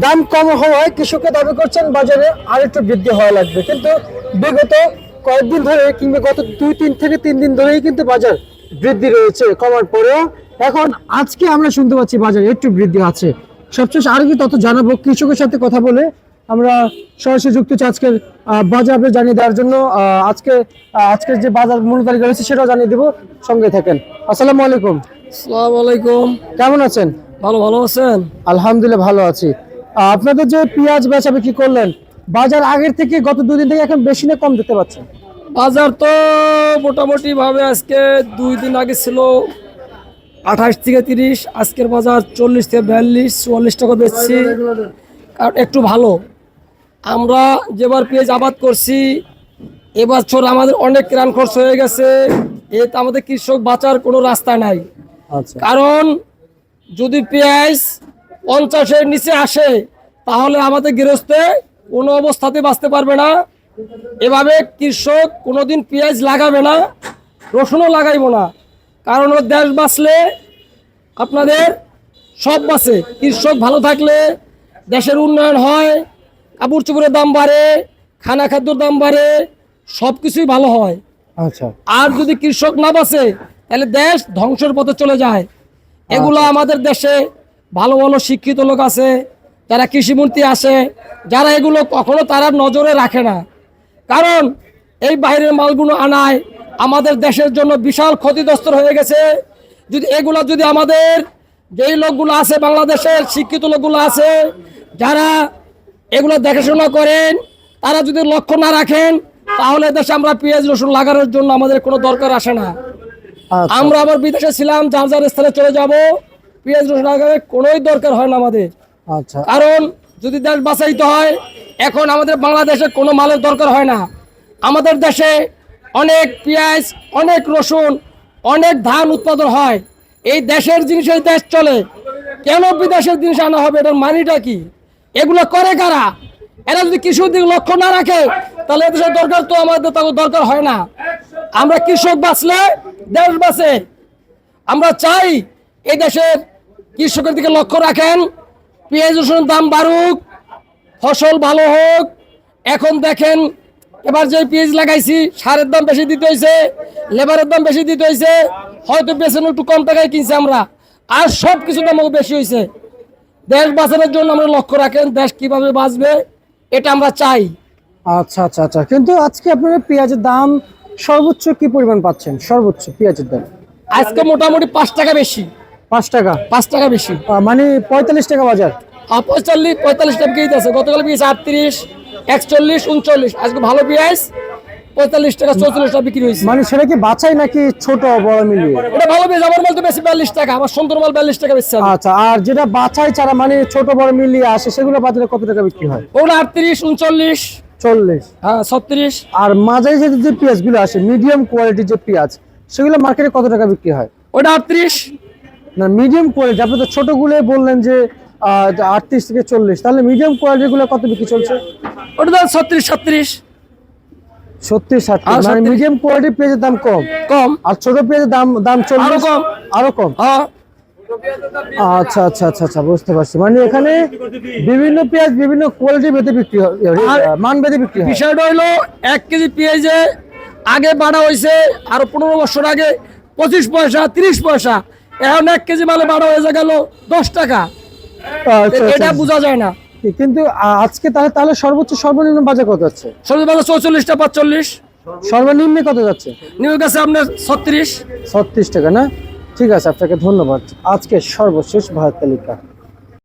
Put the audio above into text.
দাম কম হওয়ায় কৃষককে দাবি করছেন বাজারে আর একটু বৃদ্ধি হওয়া লাগবে। কিন্তু বিগত কয়েকদিন ধরে কিংবা গত দুই তিন থেকে তিন দিন ধরেই কিন্তু বাজার বৃদ্ধি রয়েছে কমার পরেও এখন আজকে আমরা শুনতে পাচ্ছি বাজারে একটু বৃদ্ধি আছে। সবশেষ আর কি তত জানাব? কৃষকের সাথে কথা বলে আমরা সরাসরি যুক্ত হচ্ছি আজকের বাজার আপডেট জানিয়ে দেওয়ার জন্য। আজকে আজকের যে বাজার মূল্য তালিকা রয়েছে সেটাও জানিয়ে দেবো। সঙ্গে থাকেন। আসসালামু আলাইকুম। আসসালামু আলাইকুম। কেমন আছেন? ভালো ভালো আছেন? আলহামদুলিল্লাহ ভালো আছি। আপনাদের যে পেঁয়াজ বেচা বিক্রি করলেন বাজার আগের থেকে গত দুদিন থেকে এখন বেশি না কম দিতে পারছেন বাজার তো মোটামুটি ভাবে আজকে দুই দিন আগে ছিল আঠাশ থেকে তিরিশ আজকের বাজার চল্লিশ থেকে বিয়াল্লিশ চুয়াল্লিশ টাকা বেচছি। কারণ একটু ভালো। আমরা যেবার পেঁয়াজ আবাদ করছি এবছর আমাদের অনেক রান খরচ হয়ে গেছে এতে আমাদের কৃষক বাঁচার কোনো রাস্তা নাই। আচ্ছা। কারণ যদি পেঁয়াজ পঞ্চাশের নিচে আসে তাহলে আমাদের গৃহস্থে কোনো অবস্থাতে বাঁচতে পারবে না। এভাবে কৃষক কোনোদিন পেঁয়াজ লাগাবে না রসুনও লাগাইব না। কারণ ওর দেশ বাঁচলে আপনাদের সব বাঁচে। কৃষক ভালো থাকলে দেশের উন্নয়ন হয় কাপড় চোপড়ের দাম বাড়ে খানা খাদ্যর দাম বাড়ে সব কিছুই ভালো হয়। আচ্ছা। আর যদি কৃষক না বাঁচে তাহলে দেশ ধ্বংসের পথে চলে যায়। এগুলো আমাদের দেশে ভালো ভালো শিক্ষিত লোক আছে যারা কৃষিমন্ত্রী আছে যারা এগুলো কখনো তারা নজরে রাখে না। কারণ এই বাইরের মালগুলো আনায় আমাদের দেশের জন্য বিশাল ক্ষতিগ্রস্ত হয়ে গেছে। যদি এগুলো যদি আমাদের যেই লোকগুলো আছে বাংলাদেশের শিক্ষিত লোকগুলো আছে যারা এগুলো দেখাশোনা করেন তারা যদি লক্ষ্য না রাখেন তাহলে দেশে আমরা পেঁয়াজ রসুন লাগানোর জন্য আমাদের কোনো দরকার আসে না। আচ্ছা। আমরা আবার বিদেশে ছিলাম যার যার স্থানে চলে যাব পেঁয়াজ রসুন লাগানোর কোনোই দরকার হয় না আমাদের। আচ্ছা। কারণ যদি দেশ বাঁচাইতে হয় এখন আমাদের বাংলাদেশে কোনো মালের দরকার হয় না। আমাদের দেশে অনেক পেঁয়াজ অনেক রসুন অনেক ধান উৎপাদন হয়। এই দেশের জিনিসের দেশ চলে। কেন বিদেশের জিনিস আনা হবে? এটার মানিটা কি? এগুলো করে কারা? এরা যদি কৃষক দিকে লক্ষ্য না রাখে তাহলে দেশের দরকার তো আমাদের তাদের দরকার হয় না। আমরা কৃষক বাঁচলে দেশ বাঁচে। আমরা চাই এই দেশের কৃষকের দিকে লক্ষ্য রাখেন। পেঁয়াজ রসুনের দাম বাড়ুক ফসল ভালো হোক। এখন দেখেন এবার যে পেঁয়াজ লাগাইছি সারের দাম বেশি দিতে হয়েছে লেবারের দাম বেশি দিতে হয়েছে হয়তো বেছেন একটু কম টাকায় কিনছি আমরা। আর সব কিছু দাম বেশি হয়েছে দেশ বাঁচানোর জন্য আমরা লক্ষ্য রাখেন দেশ কীভাবে বাঁচবে এটা আমরা চাই। আচ্ছা আচ্ছা আচ্ছা। কিন্তু আজকে আপনারা পেঁয়াজের দাম সর্বোচ্চ কি পরিমাণ পাচ্ছেন? সর্বোচ্চ পেঁয়াজের দাম। আজকে মোটামুটি পাঁচ টাকা বেশি। পাঁচ টাকা। পাঁচ টাকা বেশি। মানে পঁয়তাল্লিশ টাকা বাজার। পঁয়তাল্লিশ পঁয়তাল্লিশ টাকা কেজি আছে। গতকাল পেয়েছে আটত্রিশ একচল্লিশ উনচল্লিশ। আজকে ভালো পেঁয়াজ পঁয়তাল্লিশ টাকা চৌচল্লিশ টাকা বিক্রি হয়েছে। মানে সেটা কি বাছাই নাকি ছোট বড় মিলিয়ে? এটা ভালো পেঁয়াজ আমার মাল তো বেশি বিয়াল্লিশ টাকা আমার সুন্দর মাল বিয়াল্লিশ টাকা বেশি আচ্ছা আর যেটা বাছাই ছাড়া মানে ছোট বড় মিলিয়ে আসে সেগুলো বাজারে কত টাকা বিক্রি হয়? ওগুলো আটত্রিশ উনচল্লিশ চল্লিশ। হ্যাঁ ছত্রিশ। আর মাঝারি যে পেঁয়াজগুলো আসে মিডিয়াম কোয়ালিটির যে পেঁয়াজ সেগুলো মার্কেটে কত টাকা বিক্রি হয়? ওটা আটত্রিশ না মিডিয়াম কোয়ালিটি আপনি তো ছোটগুলো বললেন যে আটত্রিশ থেকে চল্লিশ। তাহলে মিডিয়াম কোয়ালিটিরগুলো কত বিক্রি চলছে? ওটা ছত্রিশ ছত্রিশ মানে মিডিয়াম কোয়ালিটির পেঁয়াজের দাম কম। কম। আর ছোট পেঁয়াজের দাম দাম চল্লিশ। কম। আরও কম। হ্যাঁ। আচ্ছা আচ্ছা আচ্ছা আচ্ছা বুঝতে পারছি। মানে এখানে বিভিন্ন পেঁয়াজ বিভিন্ন কোয়ালিটি ভেদে বিক্রি হয় মান ভেদে বিক্রি হয়। বিষয়টা হইল এক কেজি পেঁয়াজে আগে বাড়া হয়েছে আরও পনেরো বছর আগে পঁচিশ পয়সা তিরিশ পয়সা। এখন এক কেজি মালে বারো হয়ে গেল দশ টাকা। আচ্ছা, এটা আচ্ছা, বোঝা যায় না। কিন্তু আজকে তাহলে তাহলে সর্বোচ্চ সর্বনিম্ন বাজার কত যাচ্ছে? সর্বোচ্চ বাজার চৌচল্লিশটা পাঁচচল্লিশ। সর্বনিম্ন কত যাচ্ছে? নিউ কাছে আপনার ছত্রিশ। ছত্রিশ টাকা না? ঠিক আছে আপনাকে ধন্যবাদ। আজকে সর্বশেষ ভারত তালিকা।